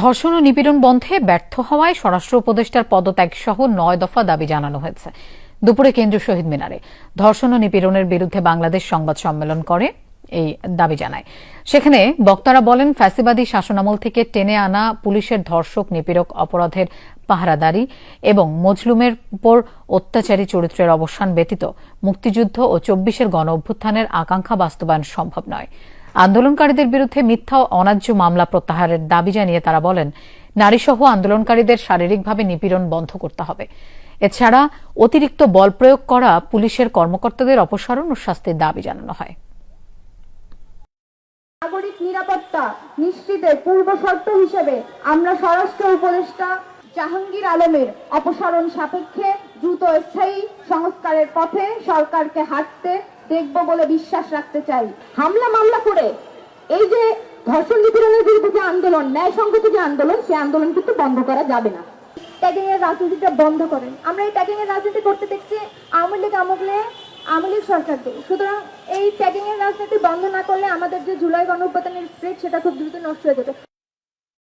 ধর্ষণ ও নিপীড়ন বন্ধে ব্যর্থ হওয়ায় স্বরাষ্ট্র উপদেষ্টার পদত্যাগ সহ নয় দফা দাবি জানানো হয়েছে। দুপুরে কেন্দ্রীয় শহীদ মিনারে ধর্ষণ ও নিপীড়নের বিরুদ্ধে বাংলাদেশ সংবাদ সম্মেলন করে এই দাবি জানায়। সেখানে বক্তারা বলেন, ফ্যাসিবাদী শাসনামল থেকে টেনে আনা পুলিশের ধর্ষক, নিপীড়ক অপরাধের পাহারাদারি এবং মজলুমের উপর অত্যাচারী চরিত্রের অবসান ব্যতীত মুক্তিযুদ্ধ ও চব্বিশের গণ অভ্যুত্থানের আকাঙ্ক্ষা বাস্তবায়ন সম্ভব নয়। আন্দোলনকারীদের বিরুদ্ধে মিথ্যা ও অন্যায্য মামলা প্রত্যাহারের দাবি জানিয়ে তারা বলেন, নারীসহ আন্দোলনকারীদের শারীরিকভাবে নিপীড়ন বন্ধ করতে হবে। এছাড়া অতিরিক্ত বল প্রয়োগ করা পুলিশের কর্মকর্তাদের অপসারণ ও শাস্তির দাবি জানানো হয়। নাগরিক নিরাপত্তা নিশ্চিতের পূর্ব শর্ত হিসেবে আমরা স্বরাষ্ট্র উপদেষ্টা জাহাঙ্গীর আলমের অপসারণ সাপেক্ষে দ্রুত স্থায়ী সংস্কারের পথে সরকারকে হাঁটতে দেখব বলে বিশ্বাস রাখতে চাই। হামলা মামলা করে এই যে ধর্ষণ নিপীড়নের বিরুদ্ধে যে আন্দোলন, ন্যায় সংগত যে আন্দোলন, সেই আন্দোলন কিন্তু বন্ধ করা যাবে না। ট্যাগিং এর রাজনীতিটা বন্ধ করেন। আমরা এই ট্যাগিং এর রাজনীতি করতে দেখছি আওয়ামী লীগ আমলে আওয়ামী লীগ সরকারকে সুতরাং এই ট্যাগিং এর রাজনীতি বন্ধ না করলে আমাদের যে জুলাই গণ অভ্যুত্থানের স্প্রিট সেটা খুব দ্রুত নষ্ট হয়ে যাবে।